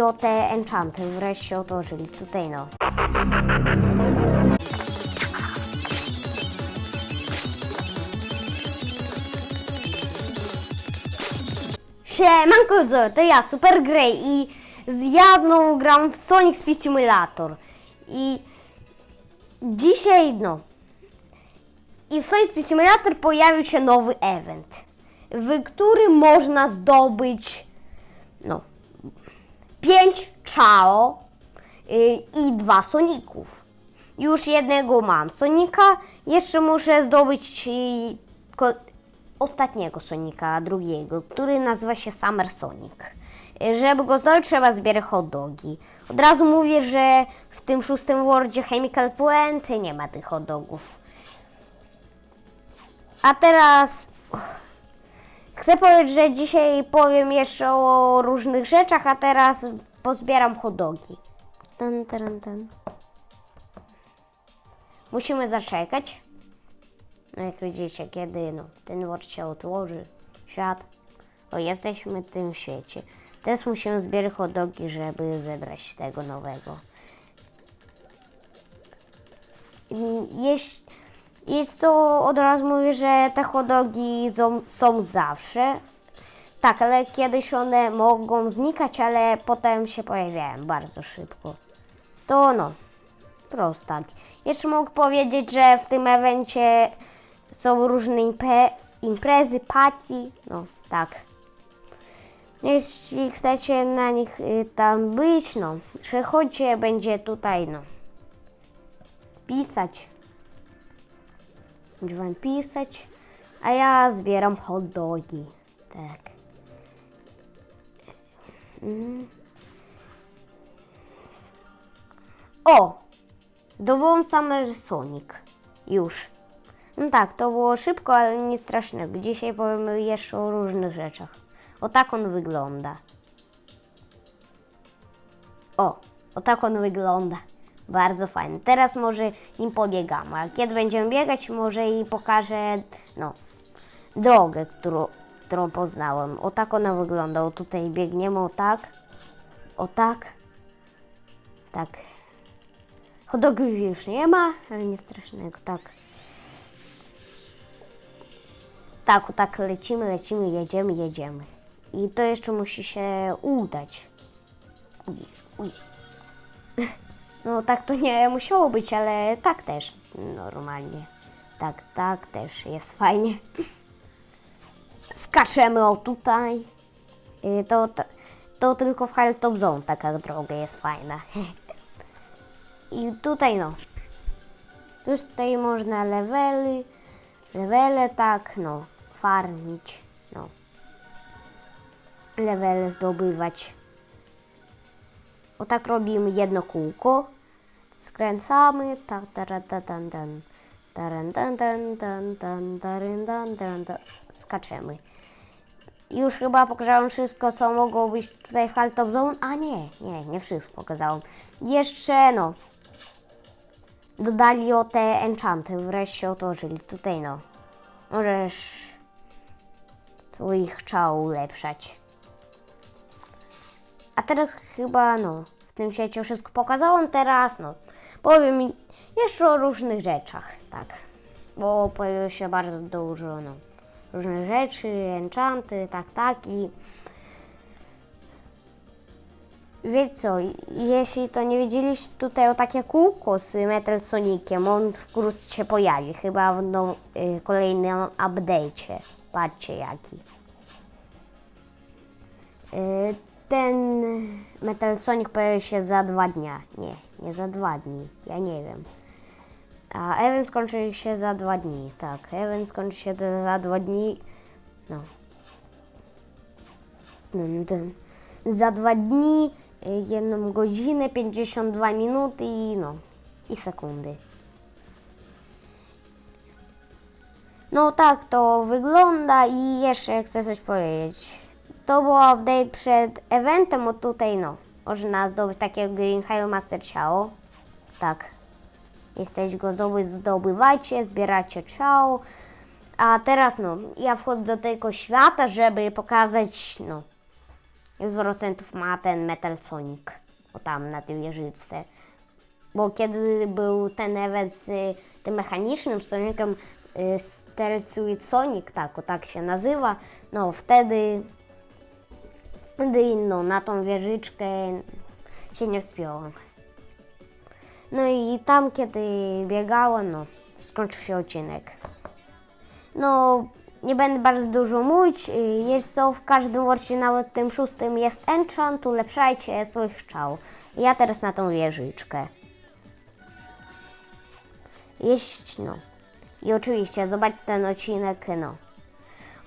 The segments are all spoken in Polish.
o te enchanty, wreszcie otworzyli. Tutaj no. Siemanko, to ja, Super Grey i ja znowu gram w Sonic Speed Simulator. I dzisiaj, no, i w Sonic Speed Simulator pojawił się nowy event, w którym można zdobyć, no, 5 Chao y, i dwa Soników. Już jednego mam Sonika, jeszcze muszę zdobyć y, ostatniego Sonika, drugiego, który nazywa się Summer Sonic. Y, Żeby go zdobyć, trzeba zbierać hot dogi. Od razu mówię, że w tym szóstym wordzie Chemical Plant nie ma tych hot dogów. A teraz chcę powiedzieć, że dzisiaj powiem jeszcze o różnych rzeczach, a teraz pozbieram hot dogi. Ten, ten, ten. Musimy zaczekać. No jak widzicie, kiedy no, ten word się otworzy, świat, to jesteśmy w tym świecie. Teraz musimy zbierać hot dogi, żeby zebrać tego nowego. Jeśli, jest to od razu mówię, że te hot dogi są, są zawsze. Tak, ale kiedyś one mogą znikać, ale potem się pojawiają bardzo szybko. To no, prostak. Jeszcze mogę powiedzieć, że w tym evencie są różne impe- imprezy, party, no tak. Jeśli chcecie na nich y, tam być, no, przechodźcie, będzie tutaj, no, pisać. Będzie wam pisać, a ja zbieram hot dogi. Tak. O! Zdobyłam Summer Sonic. Już. No tak, to było szybko, ale nie strasznego. Dzisiaj powiem jeszcze o różnych rzeczach. O tak on wygląda. O, o tak on wygląda. Bardzo fajny. Teraz może nim pobiegamy, a kiedy będziemy biegać, może i pokażę, no, drogę, którą, którą poznałem. O tak ona wygląda. O tutaj biegniemy, o tak. O tak. Tak. Hodogów już nie ma, ale nie strasznego, tak. Tak, o tak lecimy, lecimy, jedziemy, jedziemy. I to jeszcze musi się udać. Uj, uj. No tak to nie musiało być, ale tak też normalnie. Tak, tak też jest fajnie. Skaczemy o tutaj. Y, To, to, to tylko w Hilltop Zone taka droga jest fajna. I tutaj no. Tutaj można levely, levele tak, no, farmić, no. Levele zdobywać. O tak robimy jedno kółko. Skręcamy, tak, taran, tan, tan, tan. Taran, tan, tan, tan, tan, taran, tan, tan, tan. Skaczemy. Już chyba pokazałem wszystko, co mogło być tutaj w Hilltop Zone. A nie, nie, nie wszystko pokazałem. Jeszcze, no, dodali o te enchanty, wreszcie otworzyli. Tutaj, no, możesz swoich czał ulepszać. A teraz chyba, no, w tym świecie wszystko pokazałem. Teraz, no, powiem jeszcze o różnych rzeczach, tak. Bo pojawiło się bardzo dużo, no, różnych rzeczy, enchanty, tak, tak i wiecie co, jeśli to nie wiedzieliście tutaj o takie kółko z Metal Soniciem, on wkrótce się pojawi, chyba w now, y, kolejnym update'cie. Patrzcie jaki. Y, Ten Metal Sonic pojawi się za dwa dnia. Nie, nie za dwa dni. Ja nie wiem. A event skończy się za dwa dni. Tak, event skończy się za dwa dni. No. Dun, dun. Za dwa dni, jedną godzinę, 52 minuty i no, i sekundy. No tak to wygląda i jeszcze chcę coś powiedzieć. To był update przed eventem, o tutaj no, można zdobyć takiego Green High Master ciało. Tak. Jesteś go zdobywajcie, zbieracie ciało. A teraz no, ja wchodzę do tego świata, żeby pokazać no, procentów ma ten Metal Sonic. O tam na tej wieżyczce. Bo kiedy był ten event z y, tym mechanicznym Sonicem y, Stealth Sonic, tak, o tak się nazywa, no wtedy, wtedy no, na tą wieżyczkę się nie wspiąłem. No i tam, kiedy biegałem, no, skończył się odcinek. No, nie będę bardzo dużo mówić. Jest co w każdym worcie, nawet tym szóstym jest enchant, ulepszajcie swoich strzał. Ja teraz na tą wieżyczkę. Jeść, no. I oczywiście, zobaczcie ten odcinek, no.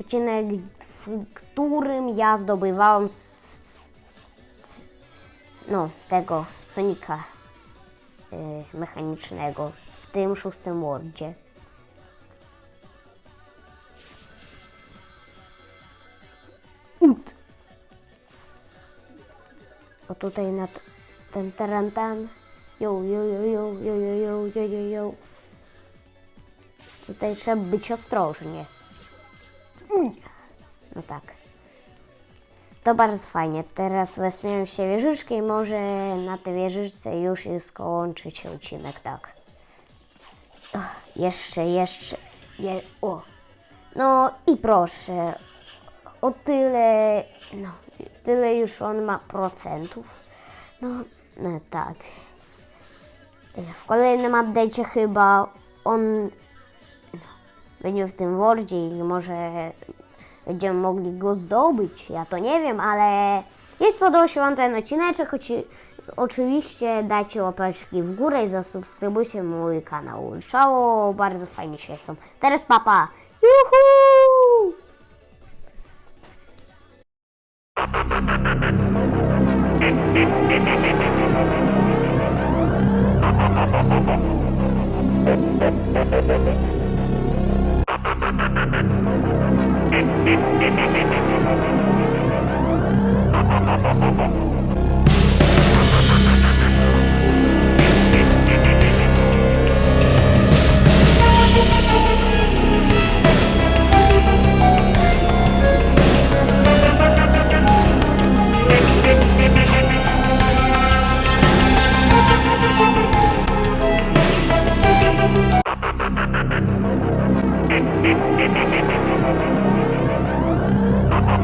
Odcinek, w którym ja s, no, tego Sonika mechanicznego w tym szóstym wordzie. Ut. O tutaj na ten tarantan. Jo, jo, jo, jo, jo, jo, jo, jo, jo. Tutaj trzeba być ostrożnie. Uj. No tak. To bardzo fajnie. Teraz weźmiemy się wieżyczkę i może na tej wieżyczce już skończy się odcinek, tak. Ach, jeszcze, jeszcze, je, o. No i proszę, o tyle, no, tyle już on ma procentów. No, no tak. W kolejnym update'cie chyba on no, będzie w tym Wordzie i może będziemy mogli go zdobyć. Ja to nie wiem, ale jeśli spodobał się Wam ten odcineczek, oci- oczywiście dajcie łapeczki w górę i zasubskrybujcie mój kanał. Czało, bardzo fajnie się są. Teraz papa. Juhu! Thank you.